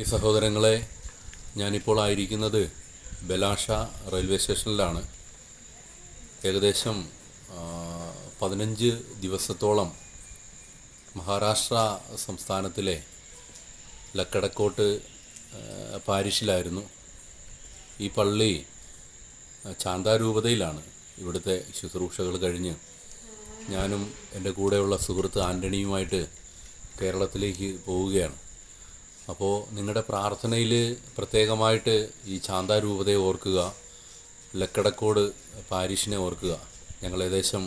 ഈ സഹോദരങ്ങളെ ഞാനിപ്പോൾ ആയിരിക്കുന്നത് ബലാഷ റെയിൽവേ സ്റ്റേഷനിലാണ്. ഏകദേശം പതിനഞ്ച് ദിവസത്തോളം മഹാരാഷ്ട്ര സംസ്ഥാനത്തിലെ ലക്കടക്കോട്ട് പാരിഷിലായിരുന്നു. ഈ പള്ളി ചാന്താരൂപതയിലാണ് ഇവിടുത്തെ ശുശ്രൂഷകൾ കഴിഞ്ഞ് ഞാനും എന്റെ കൂടെയുള്ള സുഹൃത്ത് ആന്റണിയുമായിട്ട് കേരളത്തിലേക്ക് പോവുകയാണ്. അപ്പോൾ നിങ്ങളുടെ പ്രാർത്ഥനയിൽ പ്രത്യേകമായിട്ട് ഈ ചാന്താരൂപതയെ ഓർക്കുക ലക്കടക്കോട് പാരിഷിനെ ഓർക്കുക. ഞങ്ങൾ ഏകദേശം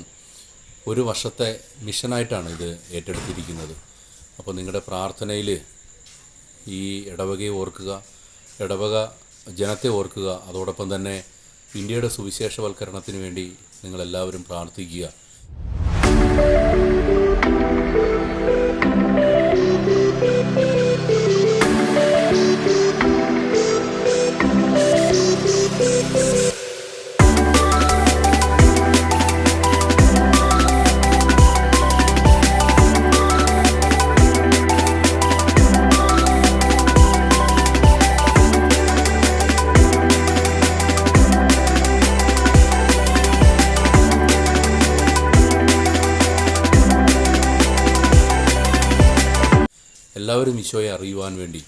ഒരു വർഷത്തെ മിഷനായിട്ടാണ് ഇത് ഏറ്റെടുത്തിരിക്കുന്നത്. അപ്പോൾ നിങ്ങളുടെ പ്രാർത്ഥനയിൽ ഈ ഇടവകയെ ഓർക്കുക ഇടവക ജനത്തെ ഓർക്കുക. അതോടൊപ്പം തന്നെ ഇന്ത്യയുടെ സുവിശേഷവൽക്കരണത്തിന് വേണ്ടി നിങ്ങളെല്ലാവരും പ്രാർത്ഥിക്കുക. എല്ലാവരും ഈശോയെ അറിയുവാൻ വേണ്ടി.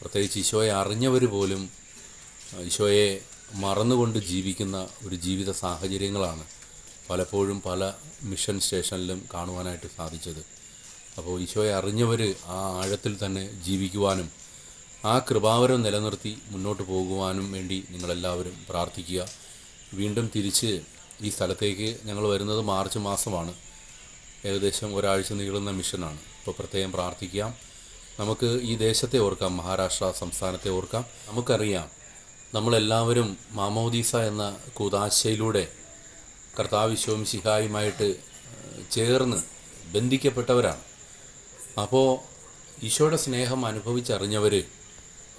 പ്രത്യേകിച്ച് ഈശോയെ അറിഞ്ഞവർ പോലും ഈശോയെ മറന്നുകൊണ്ട് ജീവിക്കുന്ന ഒരു ജീവിത സാഹചര്യങ്ങളാണ് പലപ്പോഴും പല മിഷൻ സ്റ്റേഷനിലും കാണുവാനായിട്ട് സാധിച്ചത്. അപ്പോൾ ഈശോയെ അറിഞ്ഞവർ ആ ആഴത്തിൽ തന്നെ ജീവിക്കുവാനും ആ കൃപാവരം നിലനിർത്തി മുന്നോട്ട് പോകുവാനും വേണ്ടി നിങ്ങളെല്ലാവരും പ്രാർത്ഥിക്കുക. വീണ്ടും തിരിച്ച് ഈ സ്ഥലത്തേക്ക് ഞങ്ങൾ വരുന്നത് മാർച്ച് മാസമാണ്. ഏകദേശം ഒരാഴ്ച നീളുന്ന മിഷനാണ്. ഇപ്പോൾ പ്രത്യേകം പ്രാർത്ഥിക്കാം. നമുക്ക് ഈ ദേശത്തെ ഓർക്കാം മഹാരാഷ്ട്ര സംസ്ഥാനത്തെ ഓർക്കാം. നമുക്കറിയാം നമ്മളെല്ലാവരും മാമോദീസ എന്ന കൂതാശയിലൂടെ കർത്താവ് ശിഹായുമായിട്ട് ചേർന്ന് ബന്ധിക്കപ്പെട്ടവരാണ്. അപ്പോൾ ഈശോയുടെ സ്നേഹം അനുഭവിച്ചറിഞ്ഞവർ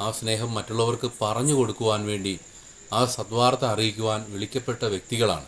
ആ സ്നേഹം മറ്റുള്ളവർക്ക് പറഞ്ഞു കൊടുക്കുവാൻ വേണ്ടി ആ സദ്വാർത്ത അറിയിക്കുവാൻ വിളിക്കപ്പെട്ട വ്യക്തികളാണ്.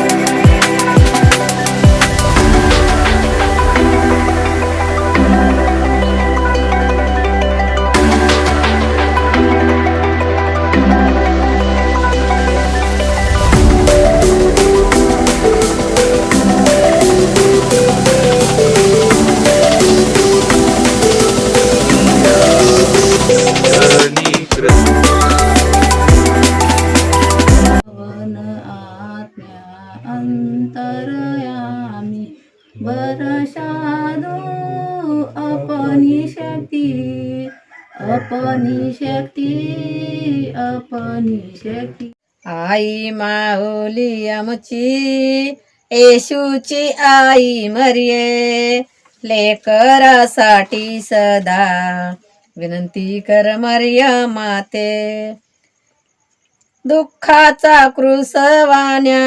वर्षादो अपनी शक्ती अपनी शक्ती अपनी शक्ती। आई माऊली आमची येशूची आई मरिये लेकरासाठी सदा विनंती कर मर्या माते. दुःखाचा कृसवान्या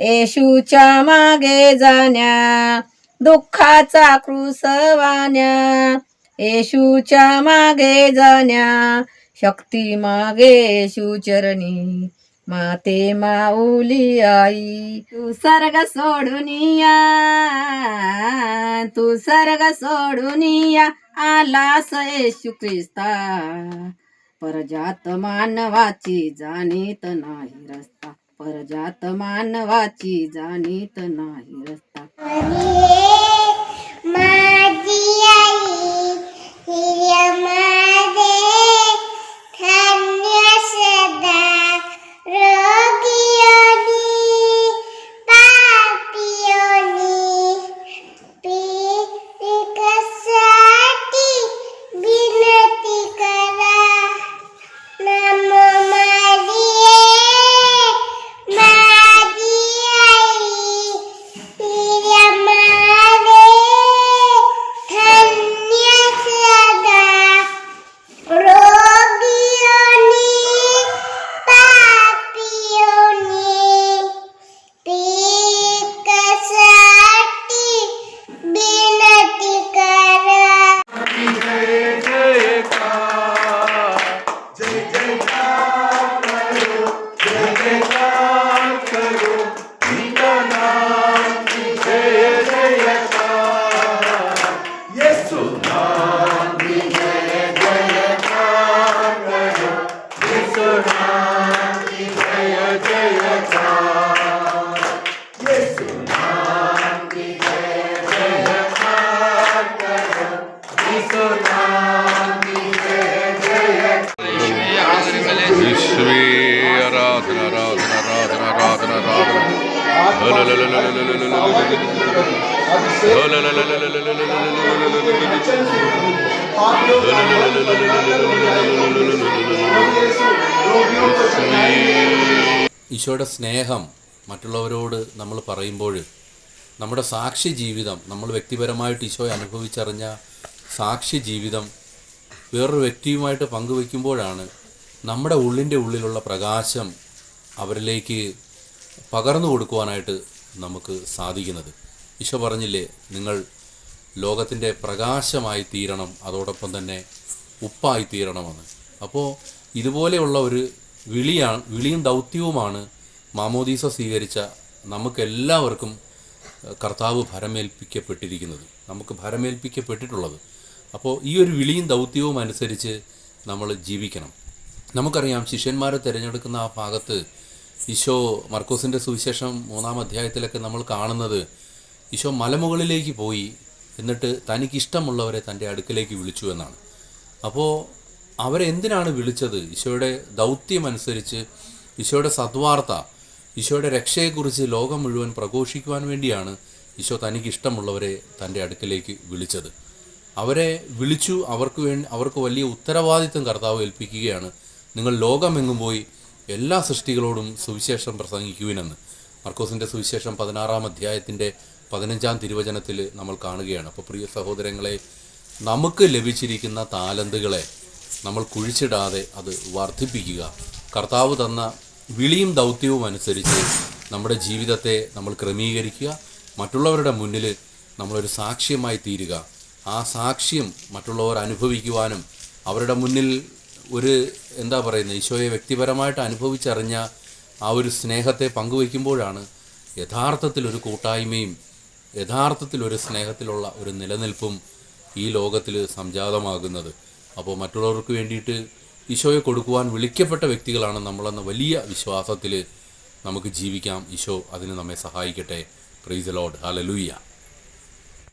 येशूच्या मागे जाण्या दुःखाचा कृसवान्या येशूच्या मागे जाण्या. शक्ती मागे येशू चरणी माते माऊली आई. तू सर्ग सोडून या तू सर्ग सोडून या. आलास येशू ख्रिस्ता परजात मानवाची जाणीत नाही रस्ता. परजात मानवाची जाणीत नाही रस्ता. ഈശോയുടെ സ്നേഹം മറ്റുള്ളവരോട് നമ്മൾ പറയുമ്പോൾ നമ്മുടെ സാക്ഷി ജീവിതം നമ്മൾ വ്യക്തിപരമായിട്ട് ഈശോയെ അനുഭവിച്ചറിഞ്ഞ സാക്ഷി ജീവിതം വേറൊരു വ്യക്തിയുമായിട്ട് പങ്കുവെക്കുമ്പോഴാണ് നമ്മുടെ ഉള്ളിന്റെ ഉള്ളിലുള്ള പ്രകാശം അവരിലേക്ക് പകർന്നു കൊടുക്കുവാനായിട്ട് നമുക്ക് സാധിക്കുന്നത്. ഈശോ പറഞ്ഞില്ലേ നിങ്ങൾ ലോകത്തിന്റെ പ്രകാശമായി തീരണം അതോടൊപ്പം തന്നെ ഉപ്പായി തീരണമെന്ന്. അപ്പോൾ ഇതുപോലെയുള്ള ഒരു വിളിയാണ് വിളിയും ദൗത്യവുമാണ് മാമോദീസ സ്വീകരിച്ച നമുക്കെല്ലാവർക്കും കർത്താവ് ഭരമേൽപ്പിക്കപ്പെട്ടിരിക്കുന്നത്. നമുക്ക് ഭരമേൽപ്പിക്കപ്പെട്ടിട്ടുള്ളത്. അപ്പോൾ ഈ ഒരു വിളിയും ദൗത്യവും അനുസരിച്ച് നമ്മൾ ജീവിക്കണം. നമുക്കറിയാം ശിഷ്യന്മാരെ തിരഞ്ഞെടുക്കുന്ന ആ ഭാഗത്ത് ഈശോ മർക്കോസിന്റെ സുവിശേഷം മൂന്നാം അധ്യായത്തിലൊക്കെ നമ്മൾ കാണുന്നത് ഈശോ മലമുകളിലേക്ക് പോയി എന്നിട്ട് തനിക്കിഷ്ടമുള്ളവരെ തന്റെ അടുക്കിലേക്ക് വിളിച്ചു എന്നാണ്. അപ്പോൾ അവരെ എന്തിനാണ് വിളിച്ചത്? ഈശോയുടെ ദൗത്യമനുസരിച്ച് ഈശോയുടെ സദ്വാർത്ത ഈശോയുടെ രക്ഷയെക്കുറിച്ച് ലോകം മുഴുവൻ പ്രഘോഷിക്കുവാൻ വേണ്ടിയാണ് ഈശോ തനിക്കിഷ്ടമുള്ളവരെ തന്റെ അടുക്കിലേക്ക് വിളിച്ചത്. അവരെ വിളിച്ചു അവർക്ക് വേണ്ടി അവർക്ക് വലിയ ഉത്തരവാദിത്വം കർത്താവ് ഏൽപ്പിക്കുകയാണ്. നിങ്ങൾ ലോകമെങ്ങും പോയി എല്ലാ സൃഷ്ടികളോടും സുവിശേഷം പ്രസംഗിക്കുവിനെന്ന്. മർക്കോസിന്റെ സുവിശേഷം പതിനാറാം അധ്യായത്തിന്റെ പതിനഞ്ചാം തിരുവചനത്തിൽ നമ്മൾ കാണുകയാണ്. അപ്പോൾ പ്രിയ സഹോദരങ്ങളെ നമുക്ക് ലഭിച്ചിരിക്കുന്ന താലന്തുകളെ നമ്മൾ കുഴിച്ചിടാതെ അത് വർദ്ധിപ്പിക്കുക. കർത്താവ് തന്ന വിളിയും ദൗത്യവും അനുസരിച്ച് നമ്മുടെ ജീവിതത്തെ നമ്മൾ ക്രമീകരിക്കുക. മറ്റുള്ളവരുടെ മുന്നിൽ നമ്മളൊരു സാക്ഷ്യമായി തീരുക. ആ സാക്ഷ്യം മറ്റുള്ളവർ അനുഭവിക്കുവാനും അവരുടെ മുന്നിൽ ഒരു എന്താ പറയുന്നത് ഈശോയെ വ്യക്തിപരമായിട്ട് അനുഭവിച്ചറിഞ്ഞ ആ ഒരു സ്നേഹത്തെ പങ്കുവയ്ക്കുമ്പോഴാണ് യഥാർത്ഥത്തിൽ ഒരു കൂട്ടായ്മയും യഥാർത്ഥത്തിൽ ഒരു സ്നേഹത്തിലുള്ള ഒരു നിലനിൽപ്പും ഈ ലോകത്തിൽ സംജാതമാകുന്നത്. അപ്പോൾ മറ്റുള്ളവർക്ക് വേണ്ടിയിട്ട് ഈശോയെ കൊടുക്കുവാൻ വിളിക്കപ്പെട്ട വ്യക്തികളാണ് നമ്മളെന്ന വലിയ വിശ്വാസത്തിൽ നമുക്ക് ജീവിക്കാം. ഈശോ അതിന് നമ്മെ സഹായിക്കട്ടെ. പ്രീസ് ലോഡ് ഹാലലൂയ്യ